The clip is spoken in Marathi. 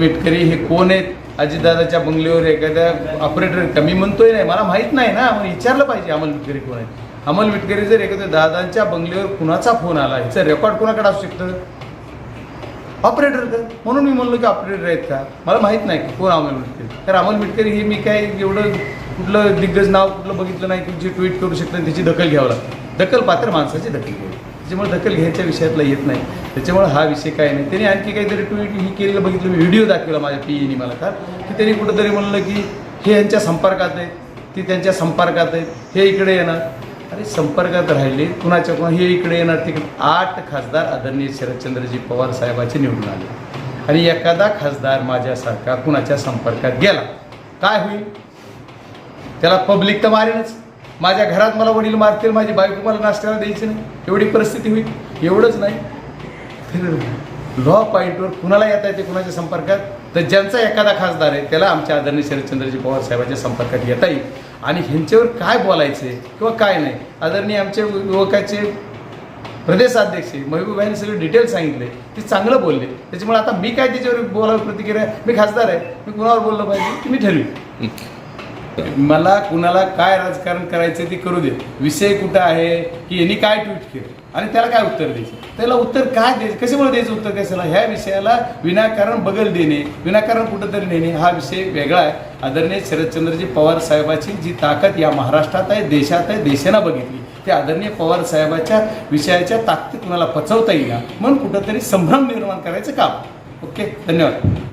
मिटकरी हे कोण आहेत? अजितदादाच्या बंगल्यावर एखाद्या ऑपरेटर कमी म्हणतोय नाही मला माहीत नाही ना. मग विचारलं पाहिजे अमल मिटकरी कोण आहे अमल मिटकरी जर एखाद्या दादांच्या बंगल्यावर कुणाचा फोन आला याचा रेकॉर्ड कुणाकडे असू शकतं? ऑपरेटर का? म्हणून मी म्हणलो की ऑपरेटर आहेत का? मला माहीत नाही की कोण अमल मिटकरी तर अमल मिटकरी हे मी काय एवढं कुठलं दिग्गज नाव कुठलं बघितलं नाही की जे ट्विट करू शकतं त्याची दखल घ्यावं लागतं. दखल पात्र माणसाची दखल घ्यावी त्याच्यामुळे दखल घ्यायच्या विषयातला येत नाही. त्याच्यामुळे हा विषय काय नाही. त्याने आणखी काहीतरी ट्विट ही केलेलं बघितलं. मी व्हिडिओ दाखवला माझ्या पीईनी मला का? की त्यांनी कुठंतरी म्हणलं की हे यांच्या संपर्कात आहेत. ती त्यांच्या संपर्कात आहेत. हे इकडे येणार. अरे संपर्कात राहिले. कुणाच्या कोणा हे इकडे येणार. तिकडे आठ खासदार आदरणीय शरदचंद्रजी पवार साहेबाचे निवडून आले. आणि एखादा खासदार माझ्यासारखा कुणाच्या संपर्कात गेला? काय होईल? त्याला पब्लिक तर मारेलच. माझ्या घरात मला वडील मारतील माझी बायको मला नाश्त्याला द्यायची नाही. एवढी परिस्थिती होईल? एवढंच नाही. तर लॉ पॉईंटवर कुणाला येता येते कुणाच्या संपर्कात? तर ज्यांचा एखादा खासदार आहे त्याला आमच्या आदरणीय शरदचंद्रजी पवार साहेबांच्या संपर्कात येता येईल. आणि ह्यांच्यावर काय बोलायचे किंवा काय नाही? आदरणीय आमचे युवकाचे प्रदेशाध्यक्ष महबूबाईंनी सगळे डिटेल सांगितले. ते चांगलं बोलले. त्याच्यामुळे आता मी काय त्याच्यावर बोलावं प्रतिक्रिया? मी खासदार आहे. मी कुणावर बोललं पाहिजे? की मी ठरवी मला कुणाला काय राजकारण करायचं ते करू दे. विषय कुठं आहे की यांनी काय ट्विट केलं? आणि त्याला काय उत्तर द्यायचं? त्याला उत्तर काय द्यायचं कशामुळे द्यायचं उत्तर कशाला? ह्या विषयाला विनाकारण बगल देणे विनाकारण कुठंतरी नेणे हा विषय वेगळा आहे. आदरणीय शरदचंद्रजी पवार साहेबाची जी ताकद या महाराष्ट्रात आहे देशात आहे देशानं बघितली ते आदरणीय पवार साहेबाच्या विषयाच्या ताकदी कुणाला पचवता येईल म्हणून कुठंतरी संभ्रम निर्माण करायचं काम. ओके? धन्यवाद.